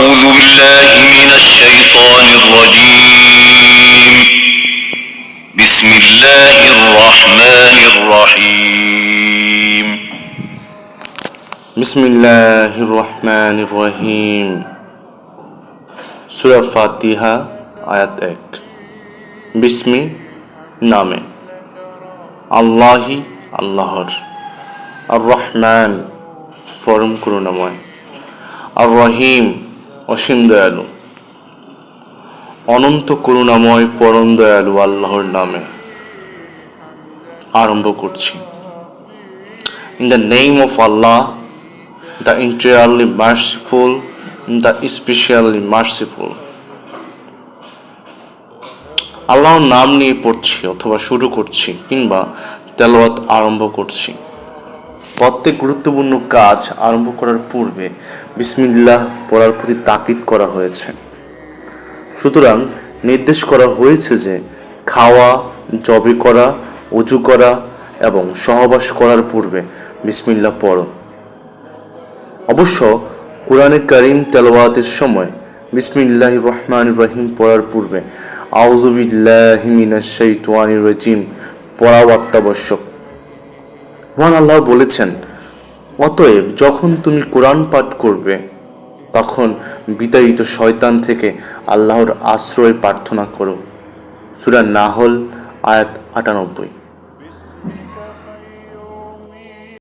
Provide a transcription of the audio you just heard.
أعوذ بالله من الشيطان الرجيم بسم الله الرحمن الرحيم বিসমিল্লাহ রহমান রহিম সুরা ফাতিহা আয়াত এক বিসমি নামে আল্লাহি আল্লাহর আর রহমান পরম করুণাময় আর রহিম অসীম দয়ালু। অনন্ত করুণাময় পরম দয়ালু আল্লাহর নামে আরম্ভ করছি। In the name of Allah, the entirely merciful, the especially merciful. আল্লাহর নাম নিয়ে পড়ছি অথবা শুরু করছি কিংবা তেলাওয়াত আরম্ভ করছি। প্রত্যেক গুরুত্বপূর্ণ কাজ আরম্ভ করার পূর্বে বিসমিল্লাহ পড়ার প্রতি তাকিদ করা হয়েছে। সুতরাং নির্দেশ করা হয়েছে যে খাওয়া, জবে করা, উজু করা এবং সহবাস করার পূর্বে বিসমিল্লাহ পড়ো। অবশ্য কোরআনে করিম তেলাওয়াতের সময় বিসমিল্লাহ রহমান রহিম পড়ার পূর্বে আউজুবিল্লাহ মিনাশ শাইতানির রাজিম পড়াও অত্যাবশ্যক। মহান আল্লাহ বলেছেন, অতএব যখন তুমি কোরআন পাঠ করবে, তখন বিতাড়িত শয়তান থেকে আল্লাহর আশ্রয় প্রার্থনা করো। সুরা নাহল, আয়াত আটানব্বই।